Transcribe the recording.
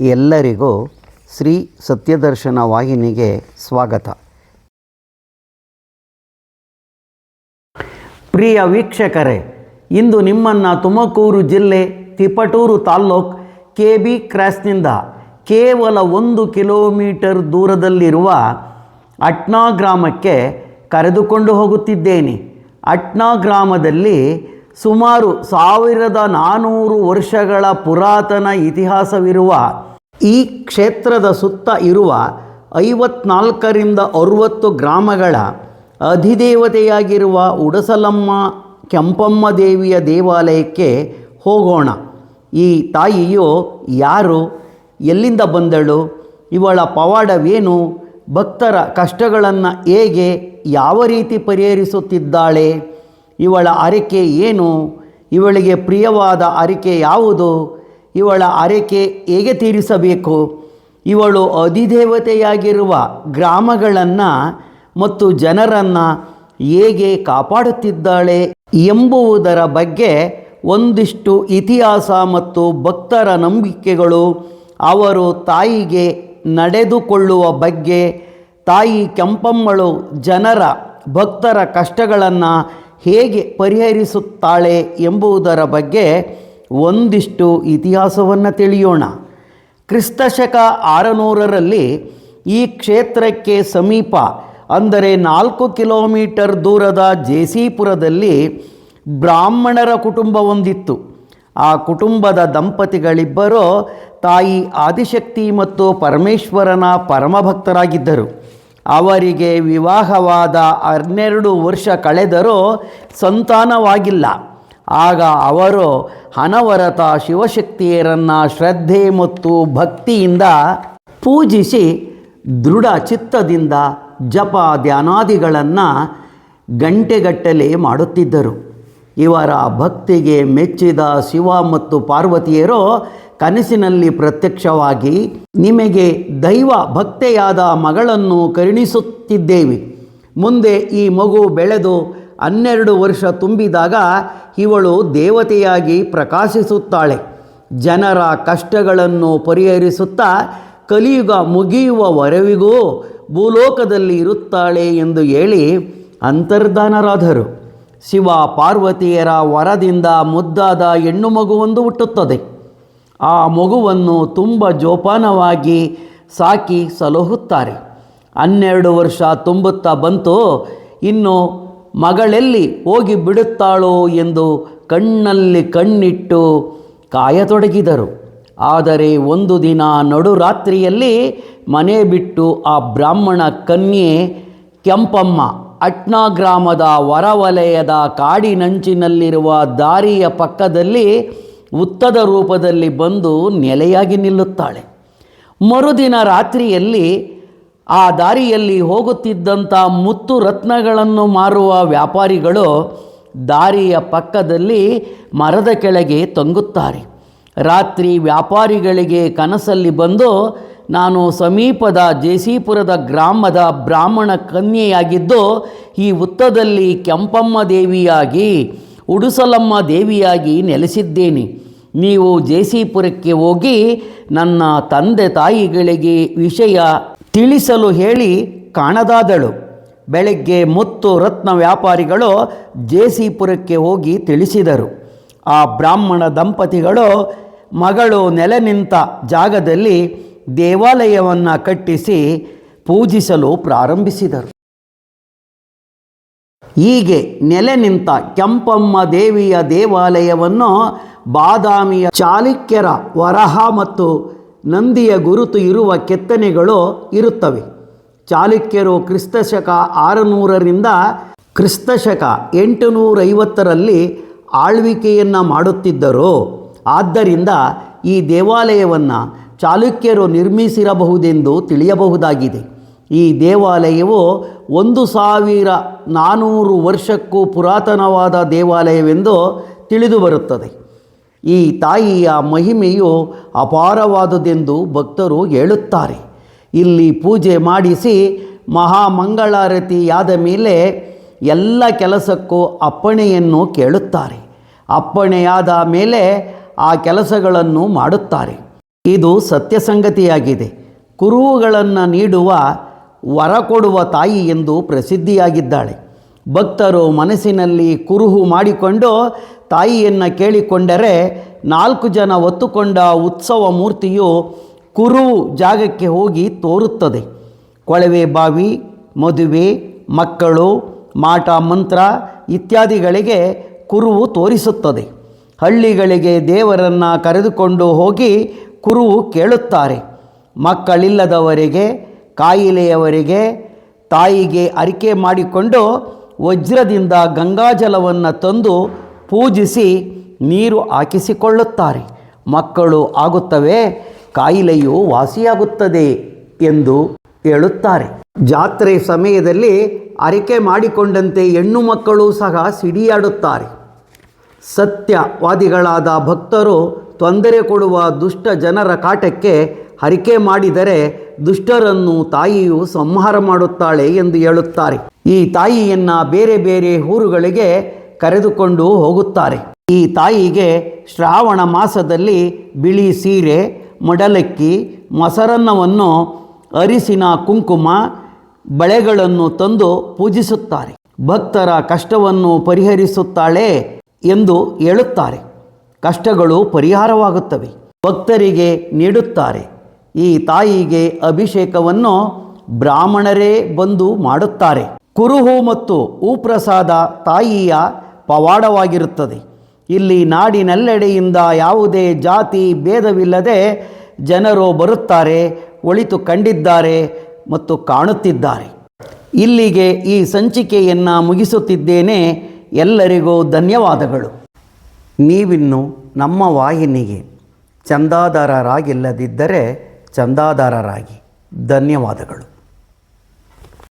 ಎಲ್ಲರಿಗೂ ಶ್ರೀ ಸತ್ಯದರ್ಶನ ವಾಹಿನಿಗೆ ಸ್ವಾಗತ. ಪ್ರಿಯ ವೀಕ್ಷಕರೇ, ಇಂದು ನಿಮ್ಮನ್ನು ತುಮಕೂರು ಜಿಲ್ಲೆ ತಿಪಟೂರು ತಾಲ್ಲೂಕ್ ಕೆ ಬಿ ಕ್ರಾಸ್ನಿಂದ ಕೇವಲ ಒಂದು ಕಿಲೋಮೀಟರ್ ದೂರದಲ್ಲಿರುವ ಅಟ್ನಾ ಗ್ರಾಮಕ್ಕೆ ಕರೆದುಕೊಂಡು ಹೋಗುತ್ತಿದ್ದೇನೆ. ಅಟ್ನಾ ಗ್ರಾಮದಲ್ಲಿ ಸುಮಾರು ಸಾವಿರದ ನಾನ್ನೂರು ವರ್ಷಗಳ ಪುರಾತನ ಇತಿಹಾಸವಿರುವ ಈ ಕ್ಷೇತ್ರದ ಸುತ್ತ ಇರುವ ಐವತ್ನಾಲ್ಕರಿಂದ ಅರುವತ್ತು ಗ್ರಾಮಗಳ ಅಧಿದೇವತೆಯಾಗಿರುವ ಉಡಸಲಮ್ಮ ಕೆಂಪಮ್ಮ ದೇವಿಯ ದೇವಾಲಯಕ್ಕೆ ಹೋಗೋಣ. ಈ ತಾಯಿಯು ಯಾರು? ಎಲ್ಲಿಂದ ಬಂದಳು? ಇವಳ ಪವಾಡವೇನು? ಭಕ್ತರ ಕಷ್ಟಗಳನ್ನು ಹೇಗೆ, ಯಾವ ರೀತಿ ಪರಿಹರಿಸುತ್ತಿದ್ದಾಳೆ? ಇವಳ ಅರಿಕೆ ಏನು? ಇವಳಿಗೆ ಪ್ರಿಯವಾದ ಅರಿಕೆ ಯಾವುದು? ಇವಳ ಆರೈಕೆ ಹೇಗೆ ತೀರಿಸಬೇಕು? ಇವಳು ಅಧಿದೇವತೆಯಾಗಿರುವ ಗ್ರಾಮಗಳನ್ನು ಮತ್ತು ಜನರನ್ನು ಹೇಗೆ ಕಾಪಾಡುತ್ತಿದ್ದಾಳೆ ಎಂಬುವುದರ ಬಗ್ಗೆ ಒಂದಿಷ್ಟು ಇತಿಹಾಸ ಮತ್ತು ಭಕ್ತರ ನಂಬಿಕೆಗಳು ಅವರು ತಾಯಿಗೆ ನಡೆದುಕೊಳ್ಳುವ ಬಗ್ಗೆ ತಾಯಿ ಕೆಂಪಮ್ಮಳು ಜನರ ಭಕ್ತರ ಕಷ್ಟಗಳನ್ನು ಹೇಗೆ ಪರಿಹರಿಸುತ್ತಾಳೆ ಎಂಬುವುದರ ಬಗ್ಗೆ ಒಂದಿಷ್ಟು ಇತಿಹಾಸವನ್ನು ತಿಳಿಯೋಣ. ಕ್ರಿಸ್ತಶಕ ಆರುನೂರರಲ್ಲಿ ಈ ಕ್ಷೇತ್ರಕ್ಕೆ ಸಮೀಪ, ಅಂದರೆ ನಾಲ್ಕು ಕಿಲೋಮೀಟರ್ ದೂರದ ಜೇಸಿಪುರದಲ್ಲಿ ಬ್ರಾಹ್ಮಣರ ಕುಟುಂಬ ಹೊಂದಿತ್ತು ಆ ಕುಟುಂಬದ ದಂಪತಿಗಳಿಬ್ಬರು ತಾಯಿ ಆದಿಶಕ್ತಿ ಮತ್ತು ಪರಮೇಶ್ವರನ ಪರಮಭಕ್ತರಾಗಿದ್ದರು. ಅವರಿಗೆ ವಿವಾಹವಾದ ಹನ್ನೆರಡು ವರ್ಷ ಕಳೆದರೂ ಸಂತಾನವಾಗಿಲ್ಲ. ಆಗ ಅವರು ಅನವರತ ಶಿವಶಕ್ತಿಯರನ್ನು ಶ್ರದ್ಧೆ ಮತ್ತು ಭಕ್ತಿಯಿಂದ ಪೂಜಿಸಿ ದೃಢ ಚಿತ್ತದಿಂದ ಜಪ ಧ್ಯಾನಾದಿಗಳನ್ನು ಗಂಟೆಗಟ್ಟಲೆ ಮಾಡುತ್ತಿದ್ದರು. ಇವರ ಭಕ್ತಿಗೆ ಮೆಚ್ಚಿದ ಶಿವ ಮತ್ತು ಪಾರ್ವತಿಯರು ಕನಸಿನಲ್ಲಿ ಪ್ರತ್ಯಕ್ಷವಾಗಿ, ನಿಮಗೆ ದೈವ ಭಕ್ತೆಯಾದ ಮಗಳನ್ನು ಕರುಣಿಸುತ್ತಿದ್ದೇವೆ. ಮುಂದೆ ಈ ಮಗು ಬೆಳೆದು ಹನ್ನೆರಡು ವರ್ಷ ತುಂಬಿದಾಗ ಇವಳು ದೇವತೆಯಾಗಿ ಪ್ರಕಾಶಿಸುತ್ತಾಳೆ. ಜನರ ಕಷ್ಟಗಳನ್ನು ಪರಿಹರಿಸುತ್ತಾ ಕಲಿಯುಗ ಮುಗಿಯುವವರೆವಿಗೂ ಭೂಲೋಕದಲ್ಲಿ ಇರುತ್ತಾಳೆ ಎಂದು ಹೇಳಿ ಅಂತರ್ಧಾನರಾದರು. ಶಿವ ಪಾರ್ವತಿಯರ ವರದಿಂದ ಮುದ್ದಾದ ಹೆಣ್ಣು ಮಗುವೊಂದು ಹುಟ್ಟುತ್ತದೆ. ಆ ಮಗುವನ್ನು ತುಂಬ ಜೋಪಾನವಾಗಿ ಸಾಕಿ ಸಲಹುತ್ತಾರೆ. ಹನ್ನೆರಡು ವರ್ಷ ತುಂಬುತ್ತಾ ಬಂತು. ಇನ್ನು ಮಗಳೆಲ್ಲಿ ಹೋಗಿ ಬಿಡುತ್ತಾಳೋ ಎಂದು ಕಣ್ಣಲ್ಲಿ ಕಣ್ಣಿಟ್ಟು ಕಾಯತೊಡಗಿದರು. ಆದರೆ ಒಂದು ದಿನ ನಡುರಾತ್ರಿಯಲ್ಲಿ ಮನೆ ಬಿಟ್ಟು ಆ ಬ್ರಾಹ್ಮಣ ಕನ್ಯೆ ಕೆಂಪಮ್ಮ ಅಟ್ನಾ ಗ್ರಾಮದ ಹೊರವಲಯದ ಕಾಡಿನಂಚಿನಲ್ಲಿರುವ ದಾರಿಯ ಪಕ್ಕದಲ್ಲಿ ಉತ್ತದ ರೂಪದಲ್ಲಿ ಬಂದು ನೆಲೆಯಾಗಿ ನಿಲ್ಲುತ್ತಾಳೆ. ಮರುದಿನ ರಾತ್ರಿಯಲ್ಲಿ ಆ ದಾರಿಯಲ್ಲಿ ಹೋಗುತ್ತಿದ್ದಂಥ ಮುತ್ತು ರತ್ನಗಳನ್ನು ಮಾರುವ ವ್ಯಾಪಾರಿಗಳು ದಾರಿಯ ಪಕ್ಕದಲ್ಲಿ ಮರದ ಕೆಳಗೆ ತಂಗುತ್ತಾರೆ. ರಾತ್ರಿ ವ್ಯಾಪಾರಿಗಳಿಗೆ ಕನಸಲ್ಲಿ ಬಂದು, ನಾನು ಸಮೀಪದ ಜೇಸಿಪುರದ ಗ್ರಾಮದ ಬ್ರಾಹ್ಮಣ ಕನ್ಯೆಯಾಗಿದ್ದು, ಈ ಉತ್ತದಲ್ಲಿ ಕೆಂಪಮ್ಮ ದೇವಿಯಾಗಿ, ಉಡುಸಲಮ್ಮ ದೇವಿಯಾಗಿ ನೆಲೆಸಿದ್ದೇನೆ. ನೀವು ಜೇಸಿಪುರಕ್ಕೆ ಹೋಗಿ ನನ್ನ ತಂದೆ ತಾಯಿಗಳಿಗೆ ವಿಷಯ ತಿಳಿಸಲು ಹೇಳಿ ಕಾಣದಾದಳು. ಬೆಳಗ್ಗೆ ಮುತ್ತು ರತ್ನ ವ್ಯಾಪಾರಿಗಳು ಜೇಸಿಪುರಕ್ಕೆ ಹೋಗಿ ತಿಳಿಸಿದರು. ಆ ಬ್ರಾಹ್ಮಣ ದಂಪತಿಗಳು ಮಗಳು ನೆಲೆ ನಿಂತ ಜಾಗದಲ್ಲಿ ದೇವಾಲಯವನ್ನು ಕಟ್ಟಿಸಿ ಪೂಜಿಸಲು ಪ್ರಾರಂಭಿಸಿದರು. ಹೀಗೆ ನೆಲೆ ನಿಂತ ಕೆಂಪಮ್ಮ ದೇವಿಯ ದೇವಾಲಯವನ್ನು ಬಾದಾಮಿಯ ಚಾಲುಕ್ಯರ ವರಹ ಮತ್ತು ನಂದಿಯ ಗುರುತು ಇರುವ ಕೆತ್ತನೆಗಳು ಇರುತ್ತವೆ. ಚಾಲುಕ್ಯರು ಕ್ರಿಸ್ತಶಕ ಆರುನೂರರಿಂದ ಕ್ರಿಸ್ತಶಕ ಎಂಟುನೂರೈವತ್ತರಲ್ಲಿ ಆಳ್ವಿಕೆಯನ್ನು ಮಾಡುತ್ತಿದ್ದರು. ಆದ್ದರಿಂದ ಈ ದೇವಾಲಯವನ್ನು ಚಾಲುಕ್ಯರು ನಿರ್ಮಿಸಿರಬಹುದೆಂದು ತಿಳಿಯಬಹುದಾಗಿದೆ. ಈ ದೇವಾಲಯವು ಒಂದು ಸಾವಿರ ನಾನ್ನೂರು ವರ್ಷಕ್ಕೂ ಪುರಾತನವಾದ ದೇವಾಲಯವೆಂದು ತಿಳಿದುಬರುತ್ತದೆ. ಈ ತಾಯಿಯ ಮಹಿಮೆಯು ಅಪಾರವಾದುದೆಂದು ಭಕ್ತರು ಹೇಳುತ್ತಾರೆ. ಇಲ್ಲಿ ಪೂಜೆ ಮಾಡಿಸಿ ಮಹಾಮಂಗಳಾರತಿಯಾದ ಮೇಲೆ ಎಲ್ಲ ಕೆಲಸಕ್ಕೂ ಅಪ್ಪಣೆಯನ್ನು ಕೇಳುತ್ತಾರೆ. ಅಪ್ಪಣೆಯಾದ ಮೇಲೆ ಆ ಕೆಲಸಗಳನ್ನು ಮಾಡುತ್ತಾರೆ. ಇದು ಸತ್ಯ ಸಂಗತಿಯಾಗಿದೆ ಕುರುಹುಗಳನ್ನು ನೀಡುವ ವರ ಕೊಡುವ ತಾಯಿ ಎಂದು ಪ್ರಸಿದ್ಧಿಯಾಗಿದ್ದಾಳೆ. ಭಕ್ತರು ಮನಸ್ಸಿನಲ್ಲಿ ಕುರುಹು ಮಾಡಿಕೊಂಡು ತಾಯಿಯನ್ನು ಕೇಳಿಕೊಂಡರೆ ನಾಲ್ಕು ಜನ ಒತ್ತುಕೊಂಡ ಉತ್ಸವ ಮೂರ್ತಿಯು ಕುರು ಜಾಗಕ್ಕೆ ಹೋಗಿ ತೋರುತ್ತದೆ. ಕೊಳವೆ ಬಾವಿ, ಮದುವೆ, ಮಕ್ಕಳು, ಮಾಟ, ಮಂತ್ರ ಇತ್ಯಾದಿಗಳಿಗೆ ಕುರುವು ತೋರಿಸುತ್ತದೆ. ಹಳ್ಳಿಗಳಿಗೆ ದೇವರನ್ನು ಕರೆದುಕೊಂಡು ಹೋಗಿ ಕುರುವು ಕೇಳುತ್ತಾರೆ. ಮಕ್ಕಳಿಲ್ಲದವರಿಗೆ, ಕಾಯಿಲೆಯವರಿಗೆ ತಾಯಿಗೆ ಅರಿಕೆ ಮಾಡಿಕೊಂಡು ವಜ್ರದಿಂದ ಗಂಗಾಜಲವನ್ನು ತಂದು ಪೂಜಿಸಿ ನೀರು ಹಾಕಿಸಿಕೊಳ್ಳುತ್ತಾರೆ. ಮಕ್ಕಳು ಆಗುತ್ತವೆ, ಕಾಯಿಲೆಯು ವಾಸಿಯಾಗುತ್ತದೆ ಎಂದು ಹೇಳುತ್ತಾರೆ. ಜಾತ್ರೆ ಸಮಯದಲ್ಲಿ ಅರಿಕೆ ಮಾಡಿಕೊಂಡಂತೆ ಹೆಣ್ಣು ಮಕ್ಕಳು ಸಹ ಸಿಡಿಯಾಡುತ್ತಾರೆ. ಸತ್ಯವಾದಿಗಳಾದ ಭಕ್ತರು ತೊಂದರೆ ಕೊಡುವ ದುಷ್ಟ ಜನರ ಕಾಟಕ್ಕೆ ಹರಿಕೆ ಮಾಡಿದರೆ ದುಷ್ಟರನ್ನು ತಾಯಿಯು ಸಂಹಾರ ಮಾಡುತ್ತಾಳೆ ಎಂದು ಹೇಳುತ್ತಾರೆ. ಈ ತಾಯಿಯನ್ನು ಬೇರೆ ಬೇರೆ ಊರುಗಳಿಗೆ ಕರೆದುಕೊಂಡು ಹೋಗುತ್ತಾರೆ. ಈ ತಾಯಿಗೆ ಶ್ರಾವಣ ಮಾಸದಲ್ಲಿ ಬಿಳಿ ಸೀರೆ, ಮಡಲಕ್ಕಿ, ಮೊಸರನ್ನವನ್ನು, ಅರಿಸಿನ ಕುಂಕುಮ, ಬಳೆಗಳನ್ನು ತಂದು ಪೂಜಿಸುತ್ತಾರೆ. ಭಕ್ತರ ಕಷ್ಟವನ್ನು ಪರಿಹರಿಸುತ್ತಾಳೆ ಎಂದು ಹೇಳುತ್ತಾರೆ. ಕಷ್ಟಗಳು ಪರಿಹಾರವಾಗುತ್ತವೆ. ಭಕ್ತರಿಗೆ ನೀಡುತ್ತಾರೆ. ಈ ತಾಯಿಗೆ ಅಭಿಷೇಕವನ್ನು ಬ್ರಾಹ್ಮಣರೇ ಬಂದು ಮಾಡುತ್ತಾರೆ. ಕುರುಹು ಮತ್ತು ಉಪ್ರಸಾದ ತಾಯಿಯ ಪವಾಡವಾಗಿರುತ್ತದೆ. ಇಲ್ಲಿ ನಾಡಿನೆಲ್ಲೆಡೆಯಿಂದ ಯಾವುದೇ ಜಾತಿ ಭೇದವಿಲ್ಲದೆ ಜನರು ಬರುತ್ತಾರೆ, ಒಳಿತು ಕಂಡಿದ್ದಾರೆ ಮತ್ತು ಕಾಣುತ್ತಿದ್ದಾರೆ. ಇಲ್ಲಿಗೆ ಈ ಸಂಚಿಕೆಯನ್ನು ಮುಗಿಸುತ್ತಿದ್ದೇನೆ. ಎಲ್ಲರಿಗೂ ಧನ್ಯವಾದಗಳು. ನೀವಿನ್ನು ನಮ್ಮ ವಾಹಿನಿಗೆ ಚಂದಾದಾರರಾಗಿಲ್ಲದಿದ್ದರೆ ಚಂದಾದಾರರಾಗಿ. ಧನ್ಯವಾದಗಳು.